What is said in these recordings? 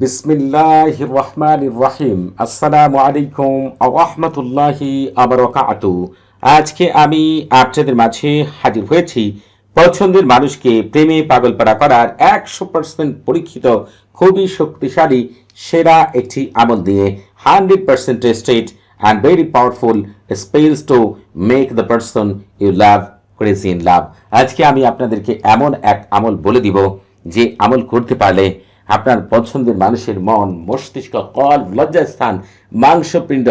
বিসমিল্লাহ রহমান রাহিম। আসসালামু আলাইকুম রহমতুল্লাহি আবরকাতু আজকে আমি আপনাদের মাঝে হাজির হয়েছি পছন্দের মানুষকে প্রেমে পাগল পাগলপাড়া করার একশো পার্সেন্ট পরীক্ষিত, খুবই শক্তিশালী, সেরা একটি আমল দিয়ে hundred percent tested and very powerful spells to make the person you love crazy in love আজকে আমি আপনাদেরকে এমন এক আমল বলে দিব যে আমল করতে পারলে আপনার পছন্দের মানুষের মন, মস্তিষ্ক, কল, লজ্জাস্থান, মাংসপিণ্ড,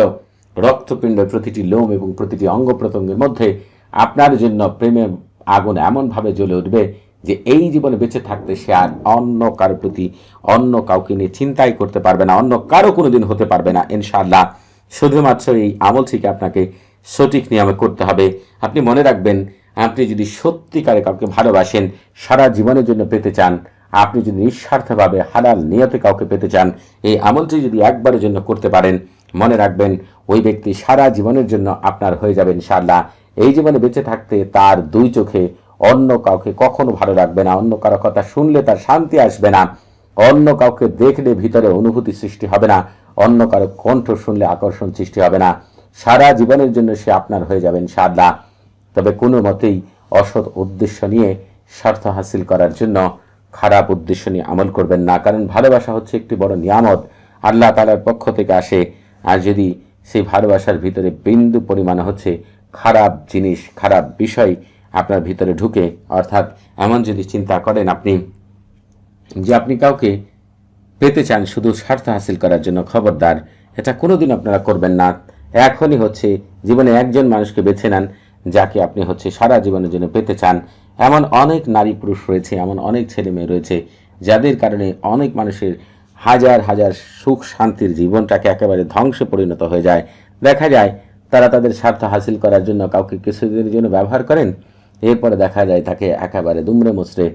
রক্তপিণ্ড, প্রতিটি লোম এবং প্রতিটি অঙ্গ প্রত্যঙ্গের মধ্যে আপনার জন্য প্রেমের আগুন এমনভাবে জ্বলে উঠবে যে এই জীবনে বেঁচে থাকতে সে আর অন্য কারও প্রতি, অন্য কাউকে নিয়ে চিন্তাই করতে পারবে না, অন্য কারও কোনোদিন হতে পারবে না, ইনশাআল্লাহ। শুধুমাত্র এই আমল থেকে আপনাকে সঠিক নিয়মে করতে হবে। আপনি মনে রাখবেন, আপনি যদি সত্যিকারে কাউকে ভালোবাসেন, সারা জীবনের জন্য পেতে চান আপনি যদি নিঃস্বার্থভাবে হালাল নিয়তে কাউকে পেতে চান, এই আমলটি যদি একবারের জন্য করতে পারেন, মনে রাখবেন ওই ব্যক্তি সারা জীবনের জন্য আপনার হয়ে যাবে ইনশাআল্লাহ। এই জীবনে বেঁচে থাকতে তার দুই চোখে অন্য কাউকে কখনো ভালো লাগবে না, অন্য কারও কথা শুনলে তার শান্তি আসবে না, অন্য কাউকে দেখলে ভিতরে অনুভূতি সৃষ্টি হবে না, অন্য কারও কণ্ঠ শুনলে আকর্ষণ সৃষ্টি হবে না। সারা জীবনের জন্য সে আপনার হয়ে যাবেন ইনশাআল্লাহ। তবে কোনো মতেই অসৎ উদ্দেশ্য নিয়ে স্বার্থ হাসিল করার জন্য খারাপ উদ্দেশ্য নিয়ে আমল করবেন না। কারণ ভালোবাসা হচ্ছে একটি বড় নিয়ামত। আল্লাহ তালার পক্ষ থেকে আসে। আর যদি সেই ভালোবাসার ভিতরে বিন্দু পরিমাণ হচ্ছে খারাপ জিনিস, খারাপ বিষয় আপনার ভিতরে ঢুকে, অর্থাৎ এমন যদি চিন্তা করেন আপনি যে আপনি কাউকে পেতে চান শুধু স্বার্থ হাসিল করার জন্য খবরদার, এটা কোনোদিন আপনারা করবেন না। এখনই হচ্ছে জীবনে একজন মানুষকে বেছে নেন যাকে আপনি হচ্ছে সারা জীবনের জন্য পেতে চান। এমন অনেক নারী পুরুষ রয়েছে, এমন অনেক ছেলে মেয়ে রয়েছে, যাদের কারণে অনেক মানুষের হাজার হাজার সুখ শান্তির জীবনটাকে একেবারে ধ্বংসে পরিণত হয়ে যায়। দেখা যায় তারা তাদের স্বার্থ হাসিল করার জন্য কাউকে কিছুদিনের জন্য ব্যবহার করেন, এরপরে দেখা যায় তাকে একেবারে দুমড়ে মুচড়ে,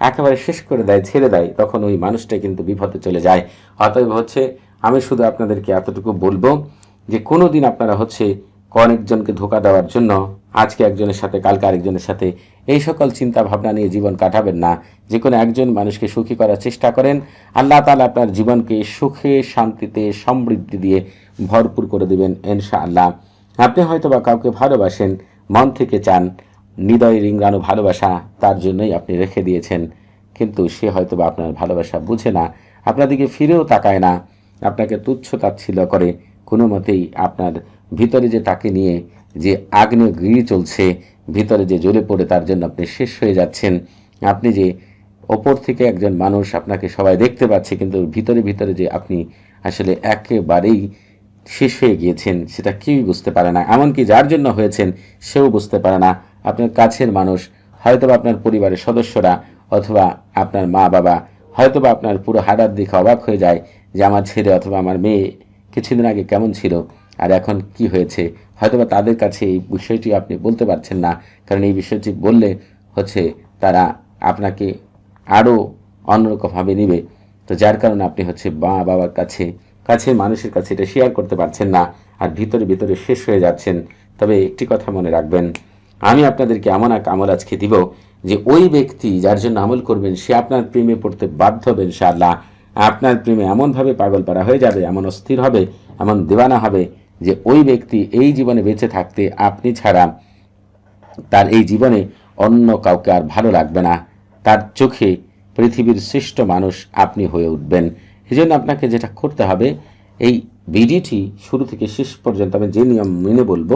একেবারে শেষ করে দেয়, ছেড়ে দেয়, তখন ওই মানুষটা কিন্তু বিপদে চলে যায়। অতএব হচ্ছে, আমি শুধু আপনাদেরকে এতটুকু বলব যে কোনো দিন আপনারা হচ্ছে অনেকজনকে ধোকা দেওয়ার জন্য আজকে একজনের সাথে, কালকে আরেকজনের সাথে এই সকল চিন্তা ভাবনা নিয়ে জীবন কাটাবেন না। যে কোনো একজন মানুষকে সুখী করার চেষ্টা করেন। আল্লাহ তালা আপনার জীবনকে সুখে, শান্তিতে, সমৃদ্ধি দিয়ে ভরপুর করে দেবেন ইনশা আল্লাহ আপনি হয়তো বা কাউকে ভালোবাসেন, মন থেকে চান, হৃদয় রিংরানো ভালোবাসা তার জন্যই আপনি রেখে দিয়েছেন। কিন্তু সে হয়তো বা আপনার ভালোবাসা বুঝে না, আপনার দিকে ফিরেও তাকায় না। আপনাকে তুচ্ছ তাচ্ছিল্য করে কোনো মতেই আপনার ভিতরে যে তাকে নিয়ে যে আগ্নেয়গিরি চলছে, ভিতরে যে জ্বলে পড়ে তার জন্য আপনি শেষ হয়ে যাচ্ছেন। আপনি যে ওপর থেকে একজন মানুষ আপনাকে সবাই দেখতে পাচ্ছে, কিন্তু ভিতরে ভিতরে যে আপনি আসলে একেবারেই শেষ হয়ে গিয়েছেন, সেটা কেউই বুঝতে পারে না। এমনকি যার জন্য হয়েছেন, সেও বুঝতে পারে না। আপনার কাছের মানুষ, হয়তোবা আপনার পরিবারের সদস্যরা, অথবা আপনার মা বাবা, হয়তোবা আপনার পুরো হাডার দিকে অবাক হয়ে যায় যে, আমার ছেলে অথবা আমার মেয়ে কিছুদিন আগে কেমন ছিল? আর এখন কি হয়েছে? হয়তোবা তাদের কাছে এই বিষয়টি আপনি বলতে পারছেন না, কারণ এই বিষয়টি বললে হচ্ছে তারা আপনাকে আরও অন্যরকমভাবে নেবে। তো যার কারণে আপনি হচ্ছে মা বাবার কাছে কাছে মানুষের কাছে এটা শেয়ার করতে পারছেন না আর ভিতরে ভিতরে শেষ হয়ে যাচ্ছেন। তবে একটি কথা মনে রাখবেন, আমি আপনাদেরকে এমন এক আমল আজকে দিব যে ওই ব্যক্তি যার জন্য আমল করবেন, সে আপনার প্রেমে পড়তে বাধ্য হবে ইনশাআল্লাহ। আপনার প্রেমে এমনভাবে পাগল পারা হয়ে যাবে, এমন অস্থির হবে, এমন দেওয়ানা হবে যে ওই ব্যক্তি এই জীবনে বেঁচে থাকতে আপনি ছাড়া তার এই জীবনে অন্য কাউকে আর ভালো লাগবে না। তার চোখে পৃথিবীর শ্রেষ্ঠ মানুষ আপনি হয়ে উঠবেন। এই জন্য আপনাকে যেটা করতে হবে, এই ভিডিওটি শুরু থেকে শেষ পর্যন্ত আমি যে নিয়ম মেনে বলব,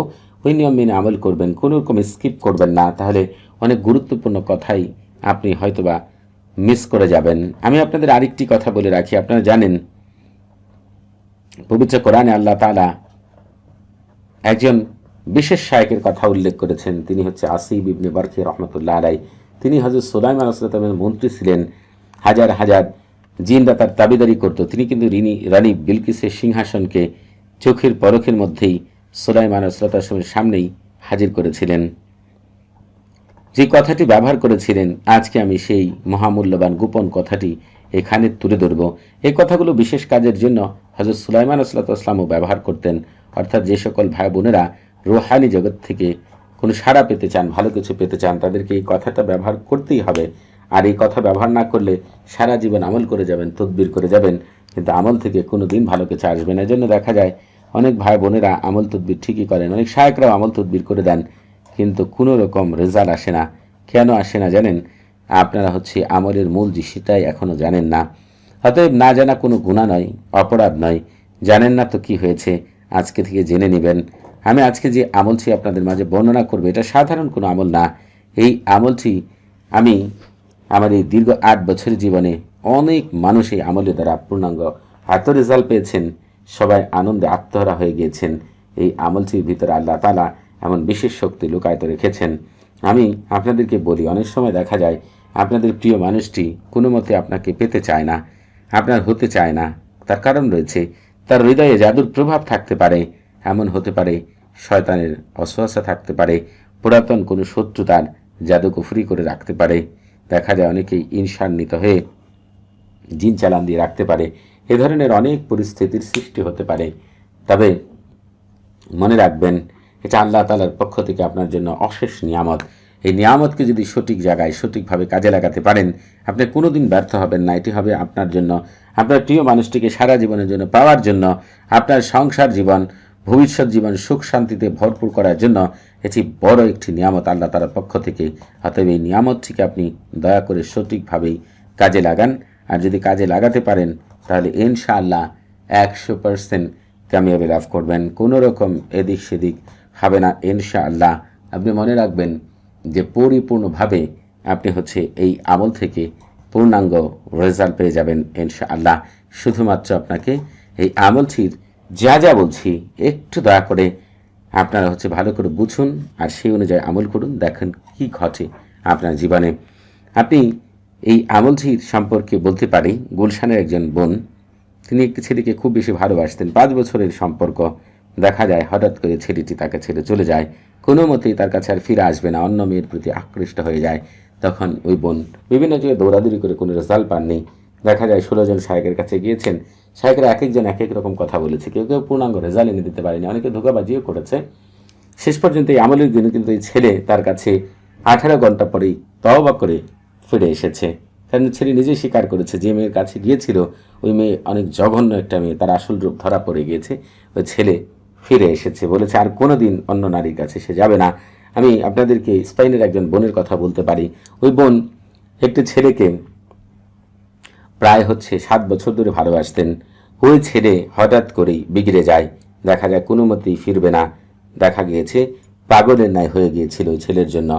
ওই নিয়ম মেনে আমল করবেন, কোনো রকম স্কিপ করবেন না। তাহলে অনেক গুরুত্বপূর্ণ কথাই আপনি হয়তোবা মিস করে যাবেন। আমি আপনাদের আরেকটি কথা বলে রাখি, আপনারা জানেন, পবিত্র কোরআনে আল্লাহ তালা একজন বিশেষ শায়কের কথা উল্লেখ করেছেন। তিনি হচ্ছে আসিব ইবনে বারকি রহমতুল্লাহ আলাই তিনি হজরত সোলাইমান আসলামের মন্ত্রী ছিলেন। হাজার হাজার জিনরা তার দাবিদারি করত। তিনি কিন্তু রিনি, রানী বিলকিসের সিংহাসনকে চোখের পরখের মধ্যেই সোলাইমান আসলামের সামনেই হাজির করেছিলেন। যে কথাটি ব্যবহার করেছিলেন, আজকে আমি সেই মহামূল্যবান গোপন কথাটি এখানে তুলে ধরব। এই কথাগুলো বিশেষ কাজের জন্য হজরত সুলাইমান আসলাতামও ব্যবহার করতেন। অর্থাৎ যে সকল ভাই বোনেরা রোহানি জগৎ থেকে কোনো সাড়া পেতে চান, ভালো কিছু পেতে চান, তাদেরকে এই কথাটা ব্যবহার করতেই হবে। আর এই কথা ব্যবহার না করলে সারা জীবন আমল করে যাবেন, তদবির করে যাবেন। কিন্তু আমল থেকে কোনো দিন ভালো কিছু আসবে না। এজন্য দেখা যায়, অনেক ভাই বোনেরা আমল তদবির ঠিকই করেন, অনেক শায়করাও আমল তদবির করে দেন। কিন্তু কোনো রকম রেজাল্ট আসে না। কেন আসে না জানেন? আপনারা হচ্ছে আমলের মূল জিনিসটাই এখনও জানেন না। অতএব না জানা কোনো গুণা নয়, অপরাধ নয়। জানেন না তো কি হয়েছে, আজকে থেকে জেনে নেবেন। আমি আজকে যে আমলটি আপনাদের মাঝে বর্ণনা করব, এটা সাধারণ কোনো আমল না। এই আমলটি আমি আমার এই দীর্ঘ আট বছরের জীবনে অনেক মানুষ এই আমলের দ্বারা পূর্ণাঙ্গ এত রেজাল্ট পেয়েছেন, সবাই আনন্দে আত্মহারা হয়ে গিয়েছেন। এই আমলটির ভিতরে আল্লাহ তালা এমন বিশেষ শক্তি লুকায়িত রেখেছেন। আমি আপনাদেরকে বলি, অনেক সময় দেখা যায় আপনাদের প্রিয় মানুষটি কোনো মতে আপনাকে পেতে চায় না, আপনার হতে চায় না। তার কারণ রয়েছে, তার হৃদয়ে জাদুর প্রভাব থাকতে পারে, এমন হতে পারে শয়তানের অসহসা থাকতে পারে, পুরাতন কোনো শত্রু তার জাদু কুফরি করে রাখতে পারে। দেখা যায় অনেকেই ইনসান্বিত হয়ে জিন চালান দিয়ে রাখতে পারে। এ ধরনের অনেক পরিস্থিতির সৃষ্টি হতে পারে। তবে মনে রাখবেন এটা আল্লাহ তালার পক্ষ থেকে আপনার জন্য অশেষ নিয়ামত। এই নিয়ামতকে যদি সঠিক জায়গায়, সঠিকভাবে কাজে লাগাতে পারেন, আপনি কোনোদিন ব্যর্থ হবেন না। এটি হবে আপনার জন্য, আপনার প্রিয় মানুষটিকে সারা জীবনের জন্য পাওয়ার জন্য, আপনার সংসার জীবন, ভবিষ্যৎ জীবন, সুখ শান্তিতে ভরপুর করার জন্য এটি বড় একটি নিয়ামত আল্লাহ তালার পক্ষ থেকে। অতএব এই নিয়ামতটিকে আপনি দয়া করে সঠিকভাবেই কাজে লাগান। আর যদি কাজে লাগাতে পারেন, তাহলে ইনশাআল্লাহ একশো পার্সেন্ট কামিয়াবি লাভ করবেন। কোনো রকম এদিক সেদিক হবে না, ইনশাআল্লাহ। আপনি মনে রাখবেন যে পরিপূর্ণভাবে আপনি হচ্ছে এই আমল থেকে পূর্ণাঙ্গ রেজাল্ট পেয়ে যাবেন, ইনশাআল্লাহ। শুধুমাত্র আপনাকে এই আমলটির যা যা বলছি, একটু দয়া করে আপনারা হচ্ছে ভালো করে বুঝুন আর সেই অনুযায়ী আমল করুন, দেখেন কি ঘটে আপনার জীবনে। আপনি এই আমলটির সম্পর্কে বলতে পারি, গুলশানের একজন বোন, তিনি একটি ছেলেকে খুব বেশি ভালোবাসতেন, পাঁচ বছরের সম্পর্ক। দেখা যায়, হঠাৎ করে ছেলেটি তাকে ছেড়ে চলে যায়। কোনো মতেই তার কাছে আর ফিরে আসবে না, অন্য মেয়ের প্রতি আকৃষ্ট হয়ে যায়। তখন ওই বোন বিভিন্ন জায়গায় দৌড়াদৌড়ি করে কোনো রেজাল্ট পাননি। দেখা যায়, ষোলো জন শায়কের কাছে গিয়েছেন। শায়কেরা এক একজন এক এক রকম কথা বলেছে। কেউ কেউ পূর্ণাঙ্গ রেজাল্ট এনে দিতে পারেনি, অনেকে ধোকাবাজিও করেছে। শেষ পর্যন্ত এই আমলের দিনে কিন্তু এই ছেলে তার কাছে আঠারো ঘণ্টা পরেই তওবা করে ফিরে এসেছে। কারণ ছেলে নিজেই স্বীকার করেছে, যে মেয়ের কাছে গিয়েছিল, ওই মেয়ে অনেক জঘন্য একটা মেয়ে, তার আসল রূপ ধরা পড়ে গিয়েছে। ওই ছেলে ফিরে এসেছে বলেছে, আর কোনো দিন অন্য নারীর কাছে সে যাবে না। আমি আপনাদেরকে স্পেনের একজন বোনের কথা বলতে পারি। ওই বোন একটি ছেলেকে প্রায় হচ্ছে সাত বছর ধরে ভালোবাসতেন। ওই ছেলে হঠাৎ করেই বিগড়ে যায়। দেখা যায় কোনো মতেই ফিরবে না। দেখা গিয়েছে, পাগলের ন্যায় হয়ে গিয়েছিল ওই ছেলের জন্য।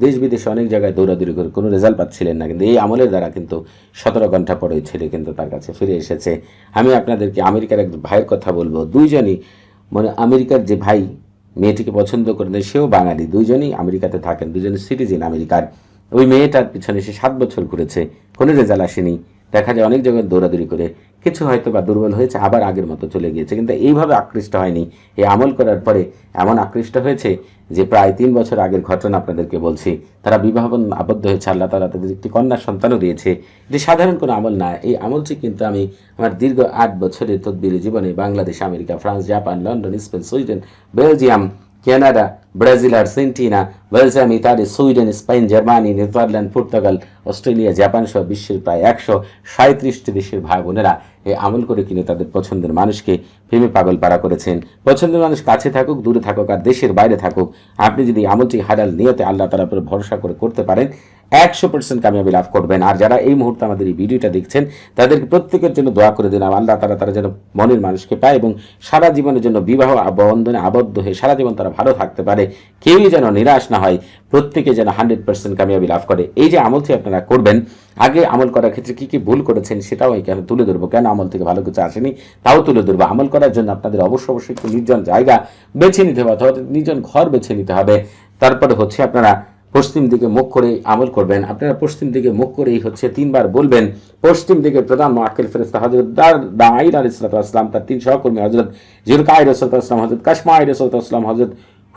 দেশ বিদেশে অনেক জায়গায় দৌড়াদৌড়ি করে কোনো রেজাল্ট পাচ্ছিলেন না। কিন্তু এই আমলের দ্বারা কিন্তু সতেরো ঘণ্টা পরে ওই ছেলে কিন্তু তার কাছে ফিরে এসেছে। আমি আপনাদেরকে আমেরিকার এক ভাইয়ের কথা বলব। দুইজনই মানে আমেরিকার যে ভাই মেয়েটিকে পছন্দ করেন সেও বাঙালি। দুইজনই আমেরিকাতে থাকেন দুজনে সিটিজেন আমেরিকার। ওই মেয়েটার পিছনে সে সাত বছর ঘুরেছে, কোনো রেজাল্ট আসেনি। দেখা যায় অনেক জায়গায় দৌড়াদৌড়ি করে কিছু হয়তো বা দুর্বল হয়েছে, আবার আগের মতো চলে গিয়েছে। কিন্তু এইভাবে আকৃষ্ট হয়নি। এই আমল করার পরে এমন আকৃষ্ট হয়েছে যে প্রায় তিন বছর আগের ঘটনা আপনাদেরকে বলছি। তারা বিবাহ আবদ্ধ হয়েছে, আল্লাহ তালা তাদের একটি কন্যা সন্তানও দিয়েছে। এটি সাধারণ কোনো আমল না, এই আমলটি কিন্তু আমি আমার দীর্ঘ আট বছরের তদবির জীবনে Bangladesh, America, France, Japan, London, Spain, Sweden, Belgium, Canada Brazil Argentina Belgium Italy, Sweden, Spain, Germany, Netherland, Portugal, Australia, Japan সহ বিশ্বের প্রায় একশো সাঁত্রিশটি দেশের ভাই বোনেরা এই আমল করে কিনে তাদের পছন্দের মানুষকে প্রেমে পাগল পাড়া করেছেন। পছন্দের মানুষ কাছে থাকুক, দূরে থাকুক আর দেশের বাইরে থাকুক, আপনি যদি আমলটি হারাল নিয়তে আল্লাহ তালার উপরে ভরসা করে করতে পারেন, একশো পার্সেন্ট কামিয়াবি লাভ করবেন। আর যারা এই মুহূর্তে আমাদের এই ভিডিওটা দেখছেন, তাদেরকে প্রত্যেকের জন্য দোয়া করে দিলাম, আল্লাহ তারা তারা যেন মনের মানুষকে পায় এবং সারা জীবনের জন্য বিবাহ বন্ধনে আবদ্ধ হয়ে সারা জীবন তারা ভালো থাকতে পারে। কেউই যেন নিরাশ না হয়, প্রত্যেকে যেন হান্ড্রেড পার্সেন্ট কামিয়াবি লাভ করে। এই যে আমলটি আপনারা করবেন, আগে আমল করার ক্ষেত্রে কি কি ভুল করেছেন সেটাও এখানে তুলে ধরবো? কেন আমল থেকে ভালো কিছু আসেনি? তাও তুলে ধরবো। আমল করার জন্য আপনাদের অবশ্য অবশ্যই একটু নির্জন জায়গা বেছে নিতে হবে, অথবা নির্জন ঘর বেছে নিতে হবে। তারপরে হচ্ছে আপনারা পশ্চিম দিকে মুখ করে আমল করবেন। আপনারা পশ্চিম দিকে মুখ করেই হচ্ছে তিনবার বলবেন। পশ্চিম দিকে প্রধান আকিল ফেরেস্তা হজরত দাইর আলী সালাতাম তার তিন সহকর্মী হজরত জিরকা আই রসুলাম হজরত কাশমা রসুলাম হজরত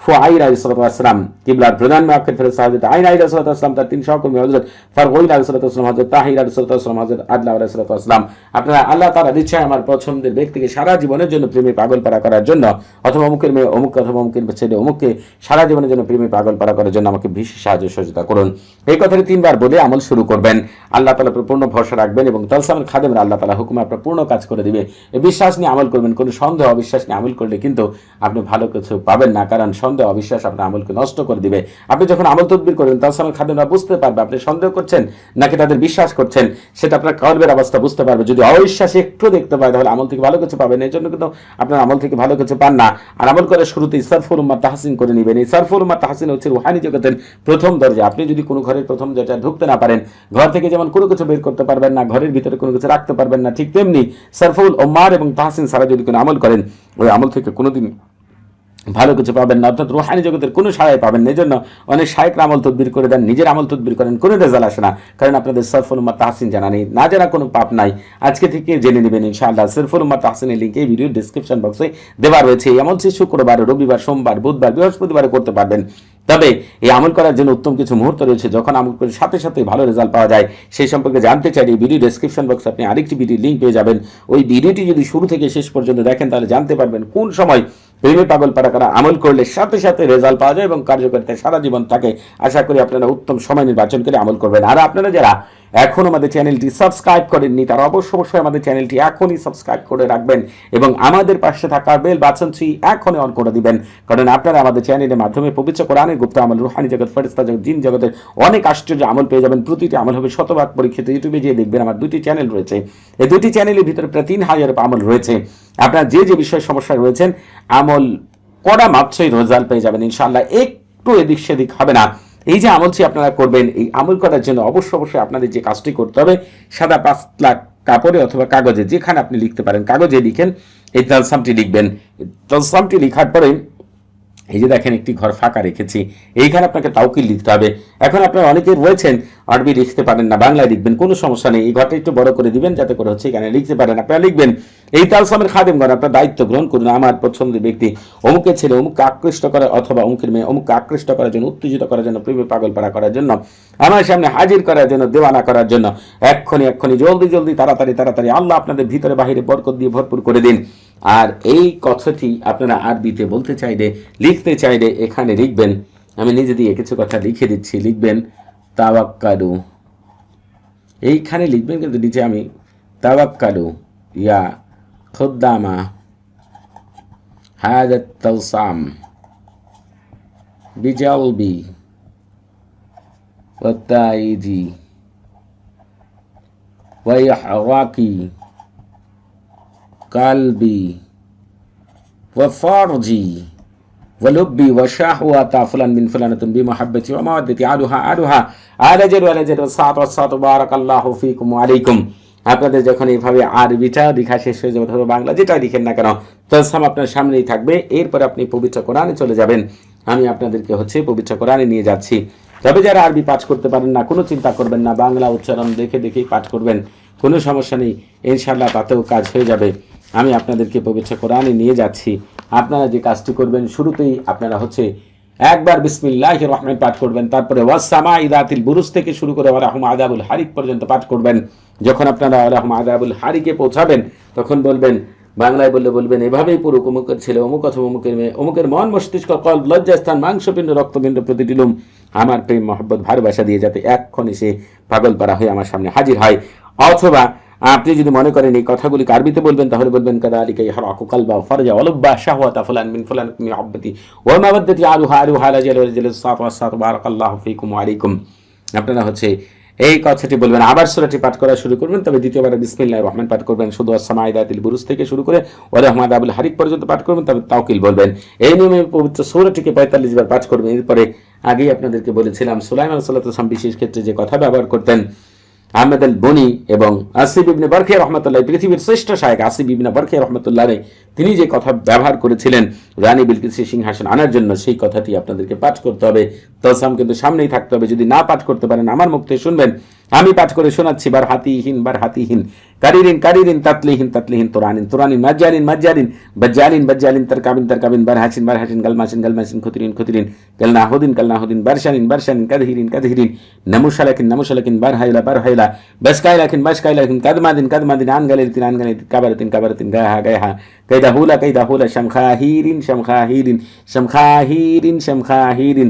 ফুআইর আলাইসালাম কিবলার প্রধান মাকের ফেরত হজরত আইন আলাইসালাম তার তিন সহকর্মী হজরত ফারগইন আলাইসালাম হজরত তাহির আলাইসালাম হজরত আদলা আলাইসালাম আপনারা আল্লাহ তারা দিচ্ছে আমার পছন্দের ব্যক্তিকে সারা জীবনের জন্য প্রেমে পাগল পারা করার জন্য, অথবা অমুকের মেয়ে, অমুক অথবা অমুকের ছেলে, অমুককে সারা জীবনের জন্য প্রেমে পাগল পারা করার জন্য আমাকে বিশেষ সাহায্য সহযোগিতা করুন। এই কথাটি তিনবার বলে আমল শুরু করবেন। আল্লাহ তালা পূর্ণ ভরসা রাখবেন এবং তালসামের খাদেমের আল্লাহ তালা হুকুম আপনার পূর্ণ কাজ করে দিবে। বিশ্বাস নিয়ে আমল করবেন, কোনো সন্দেহ, অবিশ্বাস নিয়ে আমল করলে কিন্তু আপনি ভালো কিছু পাবেন না, কারণ সন্দেহ, অবিশ্বাস আপনার আমলকে নষ্ট করে দিবে। আপনি যখন আমল তদবির করবেন তালসামের খাদেমরা বুঝতে পারবে, আপনি সন্দেহ করছেন নাকি তাদের বিশ্বাস করছেন, সেটা আপনার কর্মের অবস্থা বুঝতে পারবে। যদি অবিশ্বাস একটু দেখতে পায়, তাহলে আমল থেকে ভালো কিছু পাবেন, এই জন্য কিন্তু আপনার আমল থেকে ভালো কিছু পান না। আর আমল করে শুরুতে ইসারফুল উম্মা তাহসিন করে নেবেন। ইসারফুল উম্মা তাহসিন হচ্ছে রুহানি জগতের প্রথম দরজা। আপনি যদি কোনো ঘরের প্রথম দরজা ঢুকতে না পারেন, ঘর থেকে যেমন কোনো কিছু বের করতে পারবেন না, ঘরের ভিতরে কোনো কিছু রাখতে পারবেন না, ঠিক তেমনি সারফুল ওমার এবং তাহসিন সারা যদি কোনো আমল করেন, ওই আমল থেকে কোনোদিন ভালো কিছু পাবেন না, অর্থাৎ রুহানি জগতের কোনো সাহায্য পাবেন না। এই জন্য অনেক শায়করা আমল তদবির করে দেন, নিজের আমল তদবির করেন, কোনো রেজাল্ট আসে না। কারণ আপনাদের সরফুল উম্মা তাহসিন জানা নেই, না জানা কোনো পাপ নাই। আজকে থেকে জেনে নেবেন ইনশাআল্লাহ, সরফুল উম্মা তাহসিনের লিঙ্ক এই ভিডিও ডিসক্রিপশন বক্সে দেওয়া রয়েছে। এই আমল শুক্রবার, রবিবার, সোমবার, বুধবার, বৃহস্পতিবার করতে পারবেন। তবে এই আমল করার জন্য উত্তম কিছু মুহূর্ত রয়েছে। যখন আমল করে সাথে সাথে ভালো রেজাল্ট পাওয়া যায়, সেই সম্পর্কে জানতে চাইলে এই ভিডিও ডেসক্রিপশন বক্সে আপনি আরেকটি ভিডিও লিঙ্ক পেয়ে যাবেন। ওই ভিডিওটি যদি শুরু থেকে শেষ পর্যন্ত দেখেন, তাহলে জানতে পারবেন কোন সময় প্রেমে পাগল পারা করা আমল করলে সাথে সাথে রেজাল্ট পাওয়া যায় এবং কার্যকারিতা সারা জীবন থাকে। আশা করি আপনারা উত্তম সময় নির্বাচন করে আমল করবেন। আর আপনারা যারা এখন আমাদের চ্যানেলটি সাবস্ক্রাইব করেননি, তারা অবশ্য অবশ্যই আমাদের চ্যানেলটি এখনই সাবস্ক্রাইব করে রাখবেন এবং আমাদের পাশে থাকা বেল বাটনটি এখনই অন করে দিবেন। কারণ আপনারা আমাদের চ্যানেলের মাধ্যমে পবিত্র কোরআনের গুপ্ত আমল, রুহানি জগৎ ফেরিস্তা জগৎ, জিন জগতের অনেক আশ্চর্য আমল পেয়ে যাবেন। প্রতিটি আমল হবে শতভাগ পরীক্ষিত। ইউটিউবে গিয়ে দেখবেন আমার দুটি চ্যানেল রয়েছে। এই দুটি চ্যানেলের ভিতরে প্রায় তিন হাজার আমল রয়েছে। আপনারা যে যে বিষয়ে সমস্যা রয়েছেন, আমল কড়া মাত্রই রেজাল্ট পেয়ে যাবেন। ইনশাআল্লাহ একটু এদিক সেদিক হবে না। এই যে আমলটি আপনারা করবেন, এই আমল করার জন্য অবশ্য অবশ্যই আপনাদের যে কাজটি করতে হবে, সাদা পাতলা কাপড়ে অথবা কাগজে যেখানে আপনি লিখতে পারেন, কাগজে লিখেন, এই তালসামটি লিখবেন। তালসামটি লিখার পরে এই যে দেখেন, একটি ঘর ফাঁকা রেখেছি। এইখানে আপনাকে তাউকিল লিখতে হবে। এখন আপনারা অনেকে রয়েছেন, আরবি লিখতে পারেন না, বাংলায় লিখবেন, কোনো সমস্যা নেই। এই ঘরটা একটু বড় করে দিবেন, যাতে করে হচ্ছে এখানে লিখতে পারেন। আপনারা লিখবেন, এই তালসামের খাদেমগণ আপনার দায়িত্ব গ্রহণ করুন। আমার পছন্দের ব্যক্তি অমুকের ছেলে অমুককে আকৃষ্ট করা অথবা অমুকের মেয়ে অমুককে আকৃষ্ট করার জন্য, উত্তেজিত করার জন্য, প্রেমে পাগল পাড়া করার জন্য, আমার সামনে হাজির করার জন্য, দেওয়ানা করার জন্য এক্ষণি এক্ষণি জলদি জলদি, তাড়াতাড়ি তাড়াতাড়ি, আল্লাহ আপনাদের ভিতরে বাহিরে বরকত দিয়ে ভরপুর করে দিন। আর এই কথাটি আপনারা আরবিতে বলতে চাইলে লিখতে চাইলে এখানে লিখবেন আমি নিজে দিয়ে কিছু কথা লিখে দিচ্ছি লিখবেন তাওয়াক্কালু এইখানে লিখবেন কিন্তু নিচে আমি তাওয়াক্কালু ইয়া খুদ্দামা هذا التلصام بجلبي والتائج ويحرقي قلبي وفرجي ولبي وشهوة فلان من فلانة بمحبتي ومودتي عدها عدها على جل وعلى جل والصلاة والصلاة بارك الله فيكم وعليكم আপনাদের যখন এইভাবে আরবিটা লেখা শেষ হয়ে যাবে অথবা বাংলা যেটা লিখেন না কেন তলসাম আপনার সামনেই থাকবে এরপর আপনি পবিত্র কোরআনে চলে যাবেন আমি আপনাদেরকে হচ্ছে পবিত্র কোরআনে নিয়ে যাচ্ছি তবে যারা আরবি পাঠ করতে পারেন না কোনো চিন্তা করবেন না বাংলা উচ্চারণ দেখে দেখেই পাঠ করবেন কোনো সমস্যা নেই ইনশাল্লাহ তাতেও কাজ হয়ে যাবে আমি আপনাদেরকে পবিত্র কোরআনে নিয়ে যাচ্ছি। আপনারা যে কাজটি করবেন, শুরুতেই আপনারা হচ্ছে একবার বিসমিল্লাহ রহমান পাঠ করবেন, তারপরে ওয়াসামা ইদাতিল বুরুজ থেকে শুরু করে ওয়ারাহম আদাবুল হারিক পর্যন্ত পাঠ করবেন। যখন আপনারা ওয়ারাহম আদাবুল হারিকে পৌঁছাবেন, তখন বলবেন, বাংলায় বললে বলবেন, এভাবেই পুরো অমুকের ছেলে, অমুক অথবা অমুকের মেয়ে, অমুকের মন, মস্তিষ্ক কল লজ্জাস্থান, মাংসপিণ্ড, রক্তপিণ্ড প্রতিটি লুম আমার প্রেম, মহব্বত, ভালোবাসা দিয়ে যাতে এক্ষণে সে পাগল পারা হয়ে আমার সামনে হাজির হয়। অথবা আপনি যদি মনে করেন এই কথাগুলি আরবিতে বলবেন, তাহলে বলবেন কাদা আলিকা ইহার আকুকাল বা ফরজা অলব্বা শাহওয়াতা ফুলান মিন ফুলান মিন আব্বাতি ওয়া মাওয়াদ্দাতি আলুহা আলুহা আলা জাল জাল সাত ওয়া সাত বারাকাল্লাহু ফিকুম ওয়া আলাইকুম। আপনারা হচ্ছে এই কথাটি বলবেন। আবার সূরাটি পাঠ করা শুরু করবেন, তবে দ্বিতীয়বার বিসমিল্লাহির রহমান পাঠ করবেন। শুধু আসমাইদাতিল বুরুজ থেকে শুরু করে ওয়া রহমান আবুল হারিক পর্যন্ত পাঠ করবেন, তবে তাওকিল বলবেন। এই নিয়মে পবিত্র সূরাটিকে 45 বার পাঠ করবেন। এরপরে আগেই আপনাদেরকে বলেছিলাম, সুলাইমান আলাইহি বিশেষ ক্ষেত্রে যে কথা ব্যবহার করতেন আহমেদ আল বনি এবং আসিফ ইবনে বরখে রহমতুল্লাহ পৃথিবীর শ্রেষ্ঠ শায়ক আসিফ ইবনে বরখে রহমতুল্লাহ তিনি যে কথা ব্যবহার করেছিলেন রানী বিলকিসের সিংহাসন আনার জন্য, সেই কথাটি আপনাদেরকে পাঠ করতে হবে। তসাম কিন্তু সামনেই থাকতে হবে। যদি না পাঠ করতে পারেন, আমার মুখ থেকে শুনবেন। আমি পাঠ করে শোনাচ্ছি, বার হাতিহীন বার হাতিহীন কারিরিন কারিরিন, তাতলিহীন তাতলিহীন, তোরানিন তোরানিন মাজ্জালিন মাজ্জালিন বাজ্জালিন বাজ্জালিন, তারকাবিন তারকাবিন, বার হাসিন বার হাসিন গালমাসিন গালমাসিন খুতিরিন খুতিরিন কালনাহুদিন কালনাহুদিন বারশানিন বারশানিন কাদহিরিন কাদহিরিন, নামুশালাকিন নামুশালাকিন, বার হাইলা বার হাইলা, বাসকাইলাকিন বাসকাইলাকিন, কাদমাদিন কাদমাদিন আনগালিতিন আনগালিতিন কাবারাতিন কাবারাতিন, গাহা গাহা কাইদা হুলা কাইদা হুলা শামখাহিরিন শামখাহিরিন শামখাহিরিন শামখাহিরিন।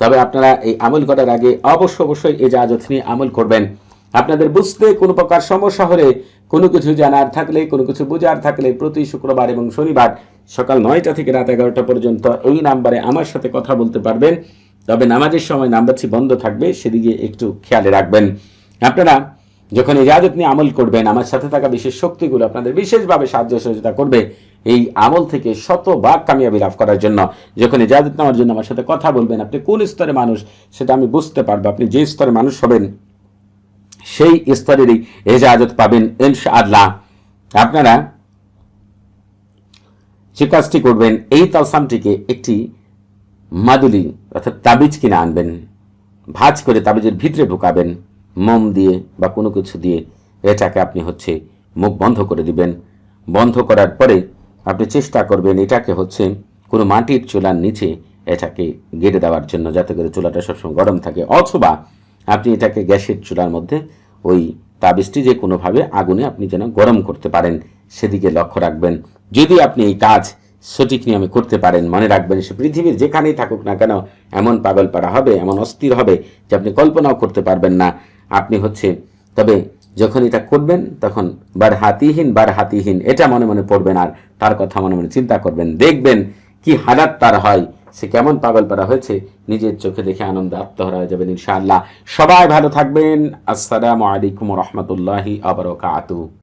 তবে আপনারা এই আমল করার আগে অবশ্য অবশ্যই এই জাহাজত নিয়ে আমল করবেন। আপনাদের বুঝতে কোনো প্রকার সমস্যা হলে, কোনো কিছু জানার থাকলে, কোনো কিছু বোঝার থাকলে প্রতি শুক্রবার এবং শনিবার সকাল নয়টা থেকে রাত এগারোটা পর্যন্ত এই নাম্বারে আমার সাথে কথা বলতে পারবেন। তবে নামাজের সময় নাম্বারটি বন্ধ থাকবে, সেদিকে একটু খেয়ালে রাখবেন। আপনারা যখন ইজাজত নিয়ে আমল করবেন, আমার সাথে থাকা বিশেষ শক্তিগুলো আপনাদের বিশেষভাবে সাহায্য সহযোগিতা করবে। এই আমল থেকে শত শতভাগ কামিয়াবি লাভ করার জন্য। যখন ইজাজত নেওয়ার জন্য আমার সাথে কথা বলবেন, আপনি কোন স্তরে মানুষ, সেটা আমি বুঝতে পারব। আপনি যে স্তরে মানুষ হবেন, সেই স্তরেরই এজাজত পাবেন ইনশাআল্লাহ। আপনারা যে কাজটি করবেন, এই তালসামটিকে একটি মাদুলি অর্থাৎ তাবিজ কিনে আনবেন। ভাজ করে তাবিজের ভিতরে ঢুকাবেন। মোম দিয়ে বা কোনো কিছু দিয়ে এটাকে আপনি হচ্ছে মুখ বন্ধ করে দিবেন। বন্ধ করার পরে আপনি চেষ্টা করবেন এটাকে হচ্ছে কোনো মাটির চুলার নিচে এটাকে গেড়ে দেওয়ার জন্য, যাতে করে চুলাটা সবসময় গরম থাকে। অথবা আপনি এটাকে গ্যাসের চুলার মধ্যে ওই তাবিজটি যে কোনোভাবে আগুনে আপনি যেন গরম করতে পারেন, সেদিকে লক্ষ্য রাখবেন। যদি আপনি এই কাজ সঠিক নিয়মে করতে পারেন, মনে রাখবেন সে পৃথিবীর যেখানেই থাকুক না কেন, এমন পাগল পাড়া হবে, এমন অস্থির হবে যে আপনি কল্পনাও করতে পারবেন না। আপনি হচ্ছে, তবে যখন এটা করবেন, তখন বার হাতিহীন বার হাতিহীন এটা মনে মনে পড়বেন আর তার কথা মনে মনে চিন্তা করবেন। দেখবেন কি হালাত তার হয়, সে কেমন পাগল পারা হয়েছে, নিজের চোখে দেখে আনন্দ আত্মহারা হয়ে যাবেন ইনশাআল্লাহ। সবাই ভালো থাকবেন। আসসালামু আলাইকুম রহমতুল্লাহি আবরকাতু